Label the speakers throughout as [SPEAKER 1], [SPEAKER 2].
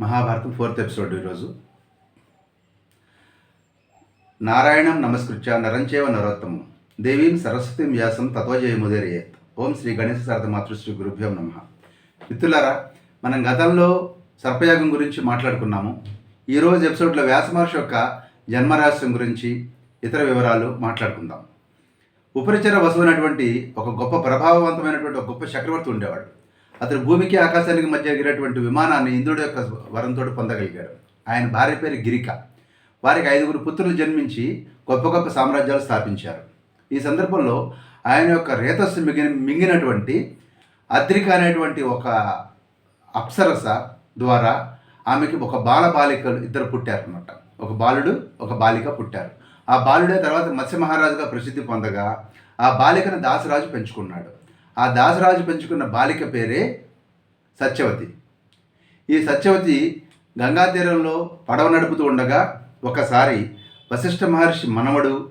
[SPEAKER 1] Mahabharatam fourth episode ఈరోజు. నారాయణం నమస్కృత్య నరంచేవ నరోత్తమం. దేవీం సరస్వతిం వ్యాసం తత్వజయముదేరయేత్. ఓం శ్రీ గణేశ శారద మాతృశ్రీ గురుభ్యం నమ. మిత్రులారా మనం గతంలో సర్పయాగం గురించి మాట్లాడుకున్నాము. ఈరోజు ఎపిసోడ్లో వ్యాసమహర్షి యొక్క జన్మరహస్యం గురించి ఇతర వివరాలు మాట్లాడుకుందాం. ఉపరిచర వసువైనటువంటి ఒక గొప్ప ప్రభావవంతమైనటువంటి ఒక గొప్ప చక్రవర్తి ఉండేవాడు. అతను భూమికి ఆకాశానికి మధ్య ఎగిరేటువంటి విమానాన్ని ఇంద్రుడి యొక్క వరంతో పొందగలిగాడు. ఆయన భార్య పేరు గిరిక. వారికి ఐదుగురు పుత్రులు జన్మించి గొప్ప గొప్ప సామ్రాజ్యాలు స్థాపించారు. ఈ సందర్భంలో ఆయన యొక్క రేతస్సు మిగిన మింగినటువంటి అద్రిక అనేటువంటి ఒక అప్సరస ద్వారా ఆమెకి ఒక బాల బాలికలు ఇద్దరు పుట్టారనమాట ఒక బాలుడు ఒక బాలిక పుట్టారు. ఆ బాలుడే తర్వాత మత్స్య మహారాజుగా ప్రసిద్ధి పొందగా ఆ బాలికను దాసరాజు పెంచుకున్నాడు. ఆ దాసరాజు పెంచుకున్న బాలిక పేరే సత్యవతి. ఈ సత్యవతి గంగా తీరంలో పడవ నడుపుతూ ఉండగా ఒకసారి వశిష్ఠ మహర్షి మనవడు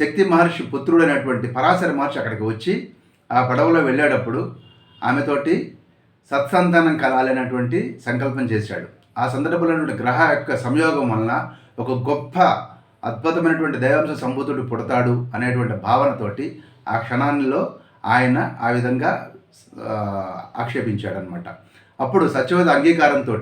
[SPEAKER 1] శక్తి మహర్షి పుత్రుడు అనేటువంటి పరాశర మహర్షి అక్కడికి వచ్చి ఆ పడవలో వెళ్ళేటప్పుడు ఆమెతోటి సత్సంతానం కలాలనేటువంటి సంకల్పం చేశాడు. ఆ సందర్భంలో గ్రహ యొక్క సంయోగం వలన ఒక గొప్ప అద్భుతమైనటువంటి దైవాంశ సంభూతుడు పుడతాడు అనేటువంటి భావనతోటి ఆ క్షణాల్లో ఆయన ఆ విధంగా ఆక్షేపించాడనమాట అప్పుడు సత్యవతి అంగీకారంతో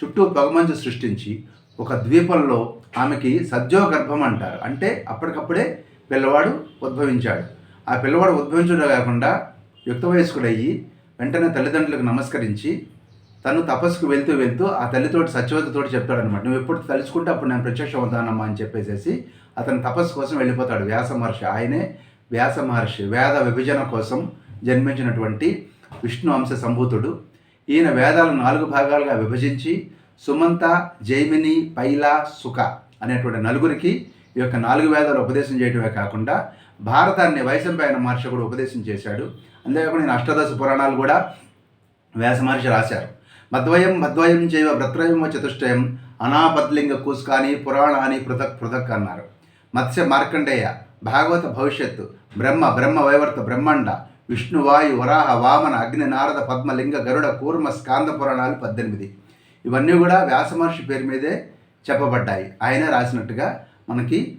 [SPEAKER 1] చుట్టూ పొగమంచు సృష్టించి ఒక ద్వీపంలో ఆమెకి సద్యోగర్భం అంటారు. అంటే అప్పటికప్పుడే పిల్లవాడు ఉద్భవించాడు. ఆ పిల్లవాడు ఉద్భవించడం కాకుండా యుక్త వయస్కుడయ్యి వెంటనే తల్లిదండ్రులకు నమస్కరించి తను తపస్సుకు వెళ్తూ వెళ్తూ ఆ తల్లితోటి సత్యవతితోటి చెప్తాడనమాట నువ్వు ఎప్పుడు తలుచుకుంటే అప్పుడు నేను ప్రత్యక్షం అవుతానమ్మా అని చెప్పేసి అతను తపస్సు కోసం వెళ్ళిపోతాడు వ్యాస మహర్షి. ఆయనే వ్యాస మహర్షి. వేద విభజన కోసం జన్మించినటువంటి విష్ణు అంశ సంభూతుడు. ఈయన వేదాలను నాలుగు భాగాలుగా విభజించి సుమంత జైమిని పైల సుఖ అనేటువంటి నలుగురికి ఈ యొక్క నాలుగు వేదాలు ఉపదేశం చేయడమే కాకుండా భారతాన్ని వైశంపాయన మహర్షి కూడా ఉపదేశం చేశాడు. అంతేకాకుండా నేను అష్టాదశ పురాణాలు కూడా వ్యాస మహర్షి రాశారు. మద్వయం మద్వయం చేయవ భ్రత్రయమ చతుష్టయం అనాబద్లింగ కూస్కాని పురాణాని పృథక్ పృథక్ అన్నారు. మత్స్య మార్కండేయ భాగవత భవిష్యత్తు బ్రహ్మ బ్రహ్మ వైవర్త బ్రహ్మాండ విష్ణువాయు వరాహ వామన అగ్ని నారద పద్మలింగ గరుడ కూర్మ స్కాంద పురాణాలు పద్దెనిమిది. ఇవన్నీ కూడా వ్యాసమహర్షి పేరు మీదే చెప్పబడ్డాయి. ఆయనే రాసినట్టుగా మనకి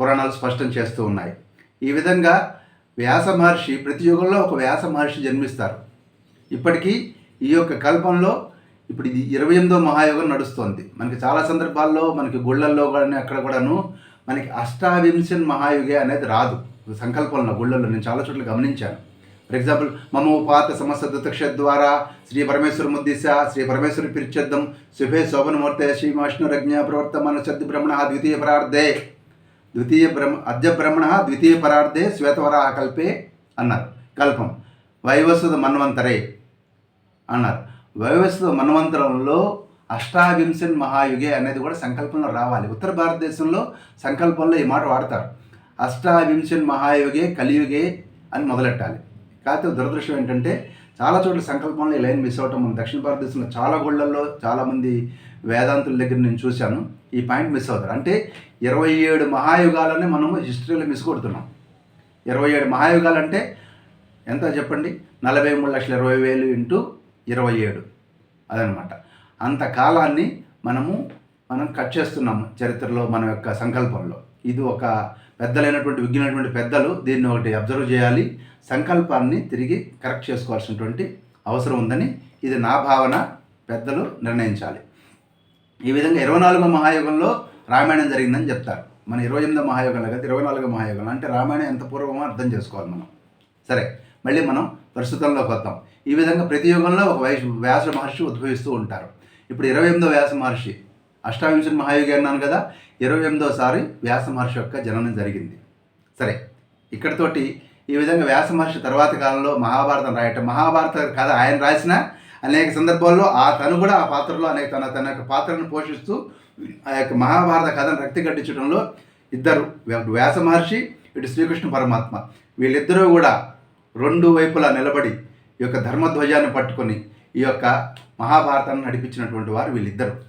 [SPEAKER 1] పురాణాలు స్పష్టం చేస్తూ ఉన్నాయి. ఈ విధంగా వ్యాస మహర్షి ప్రతి యుగంలో ఒక వ్యాస మహర్షి జన్మిస్తారు. ఇప్పటికీ ఈ యొక్క కల్పంలో ఇప్పుడు ఇది ఇరవై ఎనిమిదో మహాయుగం నడుస్తోంది. మనకి చాలా సందర్భాల్లో మనకి గుళ్ళల్లో కానీ అక్కడ కూడాను మనకి అష్టావింశన్ మహాయుగే అనేది రాదు. సంకల్పంలో గుళ్ళల్లో నేను చాలా చోట్ల గమనించాను. ఫర్ ఎగ్జాంపుల్ మమ ఉపాత సమస్త దుతక్ష ద్వారా శ్రీ పరమేశ్వర ముద్దిశ శ్రీ పరమేశ్వరి పిరిచద్దం శుభే శోభనమూర్తయ శ్రీ విష్ణురజ్ఞ ప్రవర్తమాన సద్ది బ్రహ్మణ ద్వితీయ పరార్థే ద్వితీయ బ్రహ్మ అద్య బ్రహ్మణ ద్వితీయ పరార్థే శ్వేతవరాహ కల్పే అన్నారు. కల్పం. వైవస్వత మన్వంతరే. అన్నారు. వ్యవస్థ మన్వంతరంలో అష్టావింశన్ మహాయుగే అనేది కూడా సంకల్పంలో రావాలి. ఉత్తర భారతదేశంలో సంకల్పంలో ఈ మాట వాడతారు. అష్టావింశన్ మహాయుగే కలియుగే అని మొదలెట్టాలి. కాకపోతే దురదృష్టం ఏంటంటే చాలా చోట్ల సంకల్పంలో ఈ లైన్ మిస్ అవటం మనం దక్షిణ భారతదేశంలో చాలా గుళ్ళల్లో చాలామంది వేదాంతుల దగ్గర నేను చూశాను. ఈ పాయింట్ మిస్ అవుతారు. అంటే ఇరవై ఏడు మహాయుగాలనే మనము హిస్టరీలో మిస్ కొడుతున్నాం. ఇరవై ఏడు మహాయుగాలు అంటే ఎంత చెప్పండి? నలభై మూడు లక్షల ఇరవై వేలు ఇంటూ ఇరవై ఏడు. అదనమాట. అంత కాలాన్ని మనము మనం కట్ చేస్తున్నాము చరిత్రలో మన యొక్క సంకల్పంలో. ఇది ఒక పెద్దలైనటువంటి విజ్ఞానటువంటి పెద్దలు దీన్ని ఒకటి అబ్జర్వ్ చేయాలి. సంకల్పాన్ని తిరిగి కరెక్ట్ చేసుకోవాల్సినటువంటి అవసరం ఉందని ఇది నా భావన పెద్దలు నిర్ణయించాలి. ఈ విధంగా ఇరవై నాలుగో మహాయుగంలో రామాయణం జరిగిందని చెప్తారు. మన ఇరవై ఎనిమిదో మహాయుగంలో కదా ఇరవై నాలుగో మహాయుగంలో. అంటే రామాయణం ఎంత పూర్వమో అర్థం చేసుకోవాలి మనం. సరే మళ్ళీ మనం ప్రస్తుతంలోకి వద్దాం ఈ విధంగా ప్రతి యుగంలో ఒక వయసు వ్యాస మహర్షి ఉద్భవిస్తూ ఉంటారు. ఇప్పుడు ఇరవై ఎనిమిదో వ్యాస మహర్షి అష్టావింశ మహాయుగి అన్నాను కదా ఇరవై ఎనిమిదోసారి వ్యాస మహర్షి యొక్క జననం జరిగింది. సరే ఇక్కడతోటి ఈ విధంగా వ్యాస మహర్షి తర్వాత కాలంలో మహాభారతం రాయటం. మహాభారత కథ ఆయన రాసిన అనేక సందర్భాల్లో ఆ తను కూడా ఆ పాత్రలో అనేక తన తన యొక్క పాత్రను పోషిస్తూ ఆ యొక్క మహాభారత కథను రక్తి కట్టించడంలో ఇద్దరు వ్యాస మహర్షి ఇటు శ్రీకృష్ణ పరమాత్మ. వీళ్ళిద్దరూ కూడా రెండు వైపులా నిలబడి ఈ యొక్క ధర్మధ్వజాన్ని పట్టుకొని ఈ యొక్క మహాభారతాన్ని నడిపించినటువంటి వారు వీళ్ళిద్దరు.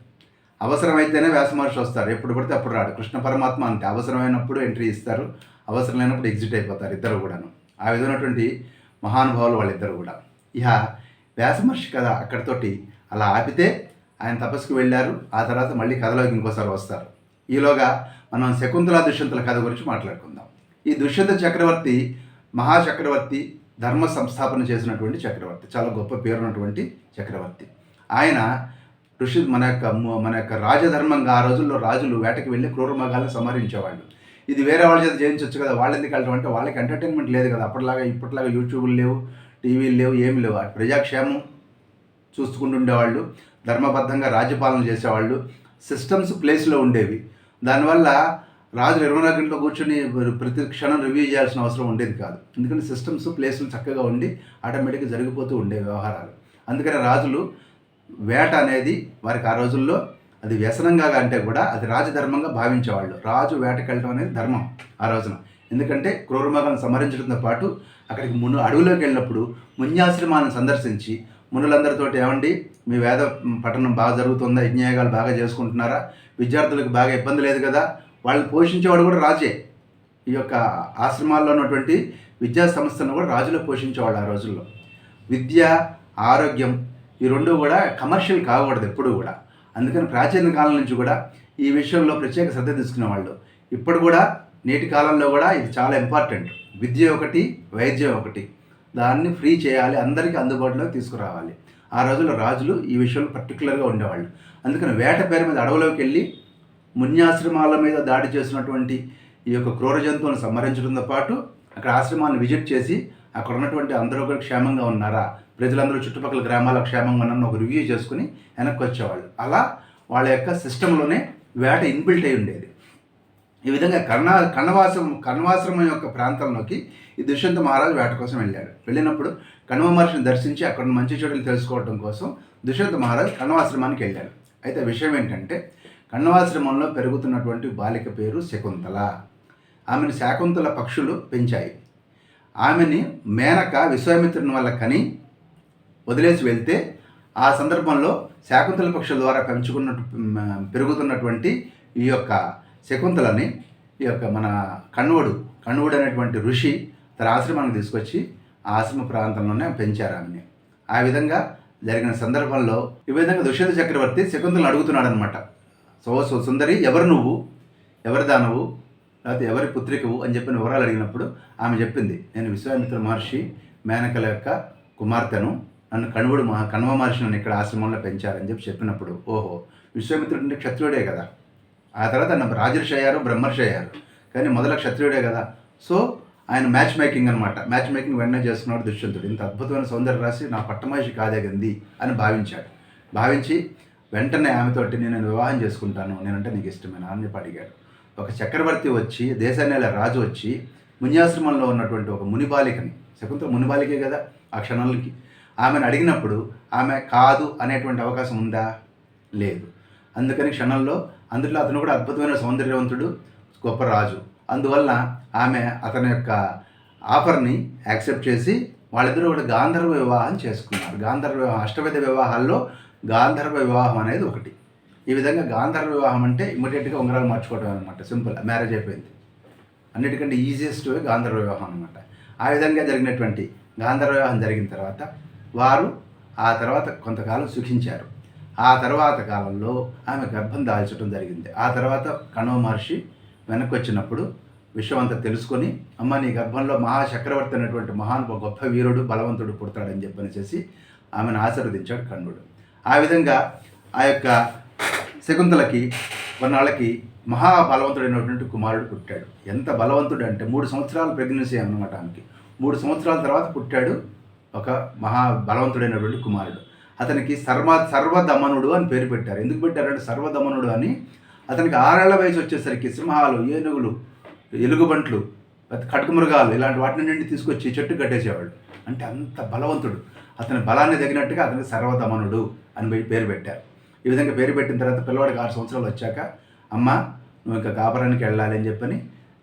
[SPEAKER 1] అవసరమైతేనే వ్యాసమహర్షి వస్తారు. ఎప్పుడు పడితే అప్పుడు రాడు. కృష్ణ పరమాత్మ అంటే అవసరమైనప్పుడు ఎంట్రీ ఇస్తారు. అవసరం లేనప్పుడు ఎగ్జిట్ అయిపోతారు ఇద్దరు కూడాను. ఆ విధమైనటువంటి మహానుభావులు వాళ్ళిద్దరు కూడా. ఇక వ్యాసమహర్షి కథ అక్కడితోటి అలా ఆపితే ఆయన తపస్సుకు వెళ్ళారు. ఆ తర్వాత మళ్ళీ కథలోకి ఇంకోసారి వస్తారు. ఈలోగా మనం శకుంతల దుష్యంతుల కథ గురించి మాట్లాడుకుందాం. ఈ దుష్యంత చక్రవర్తి మహాచక్రవర్తి ధర్మ సంస్థాపన చేసినటువంటి చక్రవర్తి. చాలా గొప్ప పేరున్నటువంటి చక్రవర్తి. ఆయన ఋషి మన యొక్క మన యొక్క రాజధర్మంగా ఆ రోజుల్లో రాజులు వేటకి వెళ్ళి క్రూరమృగాలను సంహరించేవాళ్ళు. ఇది వేరే వాళ్ళ చేత చేయించవచ్చు కదా వాళ్ళు ఎందుకు వెళ్ళడం అంటే వాళ్ళకి ఎంటర్టైన్మెంట్ లేదు కదా. అప్పటిలాగా ఇప్పటిలాగా యూట్యూబ్లు లేవు టీవీలు లేవు ఏమి లేవు. ప్రజాక్షేమం చూసుకుంటుండేవాళ్ళు ధర్మబద్ధంగా రాజ్యపాలన చేసేవాళ్ళు సిస్టమ్స్ ప్లేస్లో ఉండేవి. దానివల్ల రాజు ఇరవై నాలుగు గంటలు కూర్చొని ప్రతి క్షణం రివ్యూ చేయాల్సిన అవసరం ఉండేది కాదు. ఎందుకంటే సిస్టమ్స్ ప్లేస్లు చక్కగా ఉండి ఆటోమేటిక్గా జరిగిపోతూ ఉండే వ్యవహారాలు. అందుకని రాజులు వేట అనేది వారికి ఆ రోజుల్లో అది వ్యసనంగా అంటే కూడా అది రాజధర్మంగా భావించేవాళ్ళు. రాజు వేటకెళ్ళడం అనేది ధర్మం ఆ రోజున. ఎందుకంటే క్రూరమగాన్ని సంహరించడంతో పాటు అక్కడికి మును అడవిలోకి వెళ్ళినప్పుడు మున్యాశ్రమాన్ని సందర్శించి మునులందరితోటి ఏమండి మీ వేద పఠనం బాగా జరుగుతుందా? యజ్ఞయాగాలు బాగా చేసుకుంటున్నారా? విద్యార్థులకు బాగా ఇబ్బంది లేదు కదా? వాళ్ళని పోషించేవాడు కూడా రాజే. ఈ యొక్క ఆశ్రమాల్లో ఉన్నటువంటి విద్యా సంస్థను కూడా రాజులు పోషించేవాళ్ళు ఆ రోజుల్లో. విద్య ఆరోగ్యం ఈ రెండు కూడా కమర్షియల్ కాకూడదు ఎప్పుడు కూడా. అందుకని ప్రాచీన కాలం నుంచి కూడా ఈ విషయంలో ప్రత్యేక శ్రద్ధ తీసుకునేవాళ్ళు. ఇప్పుడు కూడా నేటి కాలంలో కూడా ఇది చాలా ఇంపార్టెంట్. విద్య ఒకటి వైద్యం ఒకటి. దాన్ని ఫ్రీ చేయాలి అందరికీ అందుబాటులో తీసుకురావాలి. ఆ రోజుల్లో రాజులు ఈ విషయంలో పర్టికులర్గా ఉండేవాళ్ళు. అందుకని వేట పేరు మీద అడవులోకి వెళ్ళి మున్యాశ్రమాల మీద దాడి చేసినటువంటి ఈ యొక్క క్రూర జంతువులను సంహరించడంతో పాటు అక్కడ ఆశ్రమాన్ని విజిట్ చేసి అక్కడ ఉన్నటువంటి అందరూ కూడా క్షేమంగా ఉన్నారా? ప్రజలందరూ చుట్టుపక్కల గ్రామాల క్షేమంగా ఉన్నారని ఒక రివ్యూ చేసుకుని వెనక్కి వచ్చేవాళ్ళు. అలా వాళ్ళ యొక్క సిస్టంలోనే వేట ఇన్బిల్ట్ అయి ఉండేది. ఈ విధంగా కర్ణ కణవాసం కణవాశ్రమం యొక్క ప్రాంతంలోకి ఈ దుష్యంత మహారాజు వేట కోసం వెళ్ళాడు. వెళ్ళినప్పుడు కణవ మహర్షిని దర్శించి అక్కడ మంచి చెడులు తెలుసుకోవడం కోసం దుష్యంత మహారాజు కణవాశ్రమానికి వెళ్ళాడు. అయితే విషయం ఏంటంటే కణవాశ్రమంలో పెరుగుతున్నటువంటి బాలిక పేరు శకుంతల. ఆమెను శాకుంతల పక్షులు పెంచాయి. ఆమెని మేనక విశ్వామిత్రుని వల్ల కని వదిలేసి వెళ్తే ఆ సందర్భంలో శాకుంతల పక్షుల ద్వారా పెంచుకున్నట్టు పెరుగుతున్నటువంటి ఈ యొక్క శకుంతలని ఈ యొక్క మన కణువుడు కణువుడు అనేటువంటి ఋషి తన ఆశ్రమానికి తీసుకొచ్చి ఆ ఆశ్రమ ప్రాంతంలోనే పెంచారు ఆమెని. ఆ విధంగా జరిగిన సందర్భంలో ఈ విధంగా దుష్యంత చక్రవర్తి శకుంతలను అడుగుతున్నాడు అనమాట సో సో సుందరి ఎవరు నువ్వు? ఎవరి దానవు? లేకపోతే ఎవరి పుత్రికవు? అని చెప్పిన వివరాలు అడిగినప్పుడు ఆమె చెప్పింది నేను విశ్వామిత్ర మహర్షి మేనకల యొక్క కుమార్తెను. నన్ను కణువుడు మహా కణవ మహర్షి నన్ను ఇక్కడ ఆశ్రమంలో పెంచారని చెప్పి చెప్పినప్పుడు ఓహో విశ్వామిత్రుడు అంటే క్షత్రియుడే కదా. ఆ తర్వాత ఆయన రాజర్షి అయ్యారు బ్రహ్మర్షి అయ్యారు. కానీ మొదల క్షత్రియుడే కదా. సో ఆయన మ్యాచ్ మేకింగ్ అనమాట మ్యాచ్ మేకింగ్ వెంటనే చేస్తున్నాడు దుష్యంతుడు. ఇంత అద్భుతమైన సౌందర్య రాశి నా పట్టమహిషి కాదేగంది అని భావించాడు. భావించి వెంటనే ఆమెతోటి నేను వివాహం చేసుకుంటాను. నేనంటే నీకు ఇష్టమైన? అని చెప్పి అడిగాడు. ఒక చక్రవర్తి వచ్చి దేశాన్నేల రాజు వచ్చి మున్యాశ్రమంలో ఉన్నటువంటి ఒక మునిబాలికని శకుంతల మునిబాలికే కదా ఆ క్షణాలకి ఆమెను అడిగినప్పుడు ఆమె కాదు అనేటువంటి అవకాశం ఉందా? లేదు. అందుకని క్షణంలో అందులో అతను కూడా అద్భుతమైన సౌందర్యవంతుడు గొప్ప రాజు. అందువల్ల ఆమె అతని యొక్క ఆఫర్ని యాక్సెప్ట్ చేసి వాళ్ళిద్దరూ కూడా గాంధర్వ వివాహం చేసుకున్నారు. గాంధర్వ వివాహం అష్టవిధ వివాహాల్లో గాంధర్వ వివాహం అనేది ఒకటి. ఈ విధంగా గాంధర్వ వివాహం అంటే ఇమ్మీడియట్గా ఉంగరాలు మార్చుకోవడం అనమాట సింపుల్ మ్యారేజ్ అయిపోయింది. అన్నిటికంటే ఈజియెస్ట్ వే గాంధర్వ వివాహం అనమాట ఆ విధంగా జరిగినటువంటి గాంధర్వ వివాహం జరిగిన తర్వాత వారు ఆ తర్వాత కొంతకాలం సుఖించారు. ఆ తర్వాత కాలంలో ఆమె గర్భం దాల్చడం జరిగింది. ఆ తర్వాత కణవ మహర్షి వెనక్కి వచ్చినప్పుడు విషయం అంతా తెలుసుకొని అమ్మ నీ గర్భంలో మహాచక్రవర్తి అనేటువంటి మహాన్ గొప్ప వీరుడు బలవంతుడు పుడతాడని చెప్పని చేసి ఆమెను ఆశీర్వదించాడు కర్ణుడు ఆ విధంగా ఆ యొక్క శకుంతలకి కొన్నాళ్ళకి మహాబలవంతుడైనటువంటి కుమారుడు పుట్టాడు. ఎంత బలవంతుడు అంటే మూడు సంవత్సరాలు ప్రెగ్నెన్సీ అన్నమాట ఆమెకి. మూడు సంవత్సరాల తర్వాత పుట్టాడు ఒక మహా బలవంతుడైనటువంటి కుమారుడు. అతనికి సర్వ సర్వదమనుడు అని పేరు పెట్టారు. ఎందుకు పెట్టారంటే సర్వదమనుడు అని అతనికి ఆరేళ్ళ వయసు వచ్చేసరికి సింహాలు ఏనుగులు ఎలుగుబంట్లు ఖడ్గమృగాలు ఇలాంటి వాటిని నుండి తీసుకొచ్చి చెట్టు కట్టేసేవాడు. అంటే అంత బలవంతుడు. అతని బలాన్ని తగినట్టుగా అతనికి సర్వధమనుడు అని పేరు పెట్టారు. ఈ విధంగా పేరు పెట్టిన తర్వాత పిల్లవాడికి ఆరు సంవత్సరాలు వచ్చాక అమ్మ నువ్వు ఇంకా కాపురానికి వెళ్ళాలి అని చెప్పని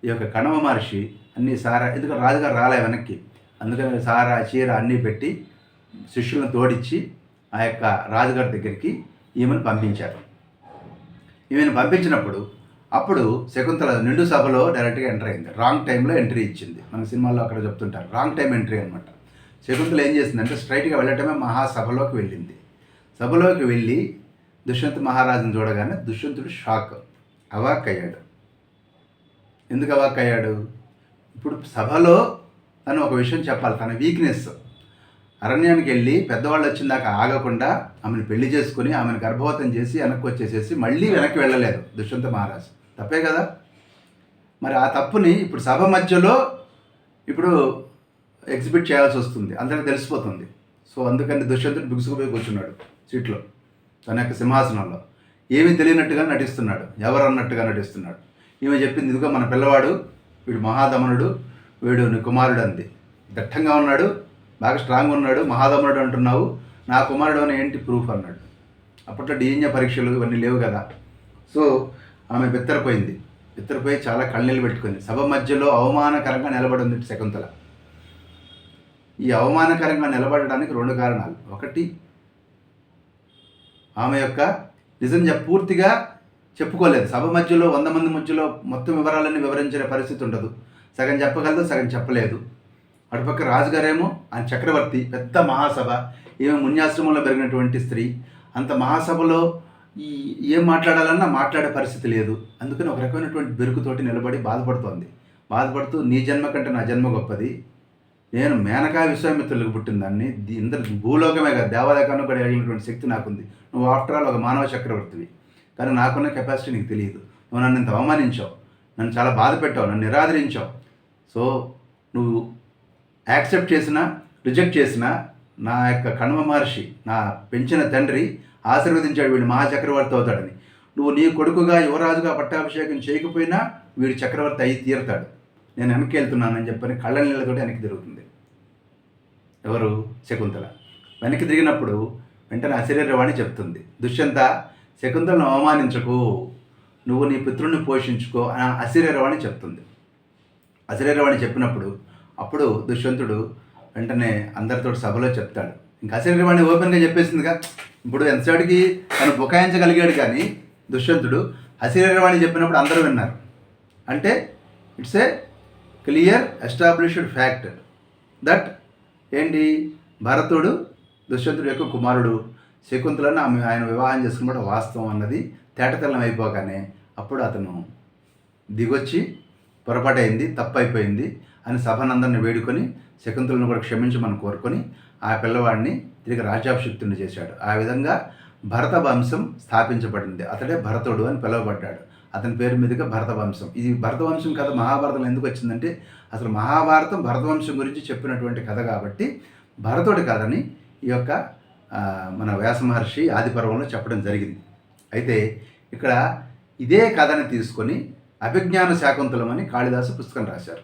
[SPEAKER 1] ఈ యొక్క కణవ మహర్షి అన్ని సారా ఎందుకంటే రాజుగారు రాలే వెనక్కి. అందుకని సారా చీర అన్నీ పెట్టి శిష్యులను తోడిచ్చి ఆ యొక్క రాజుగారి దగ్గరికి ఈమెను పంపించారు. ఈమెను పంపించినప్పుడు అప్పుడు శకుంతల నిండు సభలో డైరెక్ట్గా ఎంటర్ అయింది. రాంగ్ టైంలో ఎంట్రీ ఇచ్చింది. మన సినిమాల్లో అక్కడ చెప్తుంటారు. రాంగ్ టైం ఎంట్రీ అనమాట శకుంతలు ఏం చేసిందంటే స్ట్రైట్గా వెళ్ళటమే మహాసభలోకి వెళ్ళింది. సభలోకి వెళ్ళి దుష్యంత్ మహారాజును చూడగానే దుష్యంతుడు షాక్ అవాక్ అయ్యాడు ఎందుకు అవాక్ అయ్యాడు ఇప్పుడు సభలో తను ఒక విషయం చెప్పాలి తన వీక్నెస్ అరణ్యానికి వెళ్ళి పెద్దవాళ్ళు వచ్చిన దాకా ఆగకుండా ఆమెను పెళ్ళి చేసుకుని ఆమెను గర్భవతం చేసి వెనక్కి వచ్చేసేసి మళ్ళీ వెనక్కి వెళ్ళలేదు దుష్యంత మహారాజు. తప్పే కదా? మరి ఆ తప్పుని ఇప్పుడు సభ మధ్యలో ఇప్పుడు ఎగ్జిబిట్ చేయాల్సి వస్తుంది. అందరికి తెలిసిపోతుంది. సో అందుకని దుష్యంతుడు బిగుసుకుపోయి కూర్చున్నాడు సీట్లో. తన యొక్క సింహాసనంలో. ఏమీ తెలియనట్టుగా నటిస్తున్నాడు. ఎవరు అన్నట్టుగా నటిస్తున్నాడు. ఈమె చెప్పింది ఇదిగో మన పిల్లవాడు వీడు మహాదమనుడు వీడు నీ కుమారుడు అంది. దట్టంగా ఉన్నాడు బాగా స్ట్రాంగ్ ఉన్నాడు. మహాదమనుడు అంటున్నావు? నా కుమారుడు అని ఏంటి ప్రూఫ్ అన్నాడు. అప్పట్లో డిఎన్ఏ పరీక్షలు ఇవన్నీ లేవు కదా. సో ఆమె బిత్తరపోయింది. బిత్తరపోయి చాలా కళ్ళనీళ్ళు పెట్టుకుంది. సభ మధ్యలో అవమానకరంగా నిలబడి ఉంది శకుంతల. ఈ అవమానకరంగా నిలబడడానికి రెండు కారణాలు. ఒకటి ఆమె యొక్క నిజం పూర్తిగా చెప్పుకోలేదు. సభ మధ్యలో వంద మంది మధ్యలో మొత్తం వివరాలన్నీ వివరించే పరిస్థితి ఉండదు. సగం చెప్పగలదు సగం చెప్పలేదు. అటుపక్క రాజుగారేమో ఆయన చక్రవర్తి పెద్ద మహాసభ ఈమె మున్యాశ్రమంలో పెరిగినటువంటి స్త్రీ. అంత మహాసభలో ఈ ఏం మాట్లాడాలన్నా మాట్లాడే పరిస్థితి లేదు. అందుకని ఒక రకమైనటువంటి బెరుకుతోటి నిలబడి బాధపడుతోంది. బాధపడుతూ నీ జన్మ కంటే నా జన్మ గొప్పది. నేను మేనకా విశ్వామిత్రులకు పుట్టిందాన్ని. ఇంద్ర భూలోకమే కాదు దేవాలయకాన్ని కూడా వెళ్ళినటువంటి శక్తి నాకుంది. నువ్వు ఆఫ్టర్ ఆల్ ఒక మానవ చక్రవర్తివి. కానీ నాకున్న కెపాసిటీ నీకు తెలియదు. నువ్వు నన్ను ఇంత అవమానించావు. నన్ను చాలా బాధ పెట్టావు. నన్ను నిరాదరించావు. సో నువ్వు యాక్సెప్ట్ చేసినా రిజెక్ట్ చేసినా నా యొక్క కణవ మహర్షి నా పెంచిన తండ్రి ఆశీర్వదించాడు వీడు మహాచక్రవర్తి అవుతాడని. నువ్వు నీ కొడుకుగా యువరాజుగా పట్టాభిషేకం చేయకపోయినా వీడు చక్రవర్తి అయి తీరుతాడు. నేను వెనక్కి వెళ్తున్నానని చెప్పని కళ్ళ నీళ్ళతో వెనక్కి తిరుగుతుంది. ఎవరు? శకుంతల. వెనక్కి తిరిగినప్పుడు వెంటనే అశరీరవాణి చెప్తుంది. దుష్యంత శకుంతలను అవమానించకు. నువ్వు నీ పుత్రుణ్ణి పోషించుకో అని అశరీరవాణి చెప్తుంది. అశరీరవాణి చెప్పినప్పుడు అప్పుడు దుష్యంతుడు వెంటనే అందరితో సభలో చెప్తాడు. ఇంకా అశరీరవాణి ఓపెన్గా చెప్పేసిందిగా ఇప్పుడు ఎంతసేపటికి తను బుకాయించగలిగాడు కానీ? దుష్యంతుడు అశరీరవాణి చెప్పినప్పుడు అందరూ విన్నారు. అంటే it's a clear established fact that ఏంటి? భరతుడు దుష్యంతుడు యొక్క కుమారుడు శకుంతలను ఆమె ఆయన వివాహం చేసుకున్నప్పుడు వాస్తవం అన్నది తేటతెల్లం అయిపోగానే అప్పుడు అతను దిగొచ్చి పొరపాటైంది తప్పైపోయింది అని సభనందరిని వేడుకొని శకుంతలను కూడా క్షమించమని కోరుకొని ఆ పిల్లవాడిని తిరిగి రాజాభిషిక్తుని చేశాడు. ఆ విధంగా భరత వంశం స్థాపించబడింది. అతడే భరతుడు అని పిలువబడ్డాడు. అతని పేరు మీదుగా భరతవంశం. ఇది భరతవంశం కథ మహాభారతంలో ఎందుకు వచ్చిందంటే అసలు మహాభారతం భరతవంశం గురించి చెప్పినటువంటి కథ కాబట్టి భరతుడి కథని ఈ యొక్క మన వ్యాస మహర్షి ఆదిపర్వంలో చెప్పడం జరిగింది. అయితే ఇక్కడ ఇదే కథని తీసుకొని అభిజ్ఞాన శాకుంతలం అని కాళిదాసు పుస్తకం రాశారు.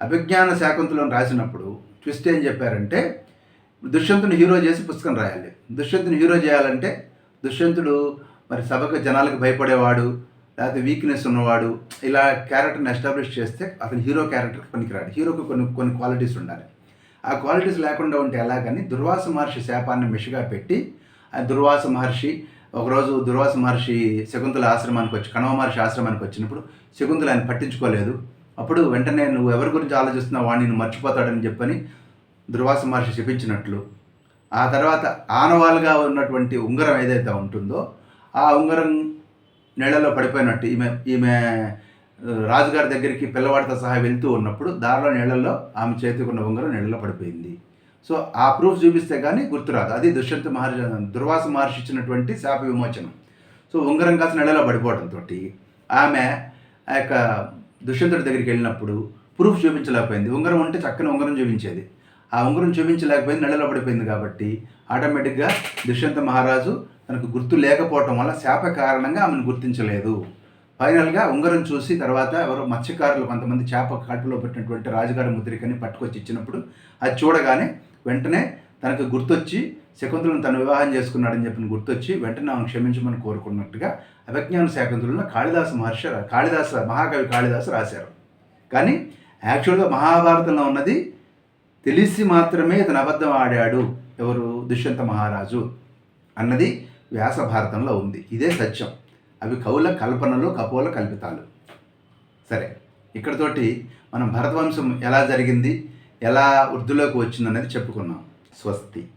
[SPEAKER 1] అభిజ్ఞాన శాకుంతలం రాసినప్పుడు ట్విస్ట్ ఏం చెప్పారంటే దుష్యంతుని హీరో చేసి పుస్తకం రాయాలి. దుష్యంతుని హీరో చేయాలంటే దుష్యంతుడు మరి సభకు జనాలకు భయపడేవాడు లేకపోతే వీక్నెస్ ఉన్నవాడు ఇలా క్యారెక్టర్ని ఎస్టాబ్లిష్ చేస్తే అతను హీరో క్యారెక్టర్కి పనికిరాడు. హీరోకి కొన్ని కొన్ని క్వాలిటీస్ ఉండాలి. ఆ క్వాలిటీస్ లేకుండా ఉంటే ఎలాగని దుర్వాస మహర్షి శాపాన్ని మిషగా పెట్టి ఆ దుర్వాస మహర్షి ఒకరోజు దుర్వాస మహర్షి శకుంతల ఆశ్రమానికి వచ్చి కణవ మహర్షి ఆశ్రమానికి వచ్చినప్పుడు శకుంతల ఆయన పట్టించుకోలేదు. అప్పుడు వెంటనే నువ్వు ఎవరి గురించి ఆలోచిస్తున్నావు వాడిని మర్చిపోతాడని చెప్పని దుర్వాస మహర్షి చెప్పించినట్లు ఆ తర్వాత ఆనవాలుగా ఉన్నటువంటి ఉంగరం ఏదైతే ఉంటుందో ఆ ఉంగరం నీళ్ళలో పడిపోయినట్టు ఈమె ఈమె రాజుగారి దగ్గరికి పిల్లవాడితో సహా వెళ్తూ ఉన్నప్పుడు దారిలో నీళ్ళల్లో ఆమె చేతికి ఉన్న ఉంగరం నీళ్ళలో పడిపోయింది. సో ఆ ప్రూఫ్ చూపిస్తే కానీ గుర్తురాదు. అది దుష్యంత మహర్షి దుర్వాస మహర్షి ఇచ్చినటువంటి శాప విమోచనం. సో ఉంగరం కాస్త నెలలో పడిపోవడంతో ఆమె ఆ యొక్క దుష్యంతుడి దగ్గరికి వెళ్ళినప్పుడు ప్రూఫ్ చూపించలేకపోయింది. ఉంగరం ఉంటే చక్కని ఉంగరం చూపించేది. ఆ ఉంగరం చూపించలేకపోయింది నెలలో పడిపోయింది కాబట్టి ఆటోమేటిక్గా దుష్యంత మహారాజు తనకు గుర్తు లేకపోవటం వల్ల శాప కారణంగా ఆమెను గుర్తించలేదు. ఫైనల్గా ఉంగరం చూసి తర్వాత ఎవరో మత్స్యకారులు కొంతమంది చేప కాటులో పెట్టినటువంటి రాజుగారి ముద్రికని పట్టుకొచ్చి ఇచ్చినప్పుడు అది చూడగానే వెంటనే తనకు గుర్తొచ్చి శకుంతలను తను వివాహం చేసుకున్నాడని చెప్పిన గుర్తొచ్చి వెంటనే ఆమెను క్షమించమని కోరుకున్నట్టుగా అభిజ్ఞాన శాకుంతలను కాళిదాసు మహర్షి కాళిదాస మహాకవి కాళిదాసు రాశారు. కానీ యాక్చువల్గా మహాభారతంలో ఉన్నది తెలిసి మాత్రమే ఇతను అబద్ధం ఆడాడు. ఎవరు? దుష్యంత మహారాజు అన్నది వ్యాస భారతంలో ఉంది. ఇదే సత్యం. అవి కవుల కల్పనలు కపోల కల్పితాలు. సరే ఇక్కడతోటి మనం భరతవంశం ఎలా జరిగింది? ఎలా వృద్ధిలోకి వచ్చిందనేది చెప్పుకున్నాం స్వస్తి.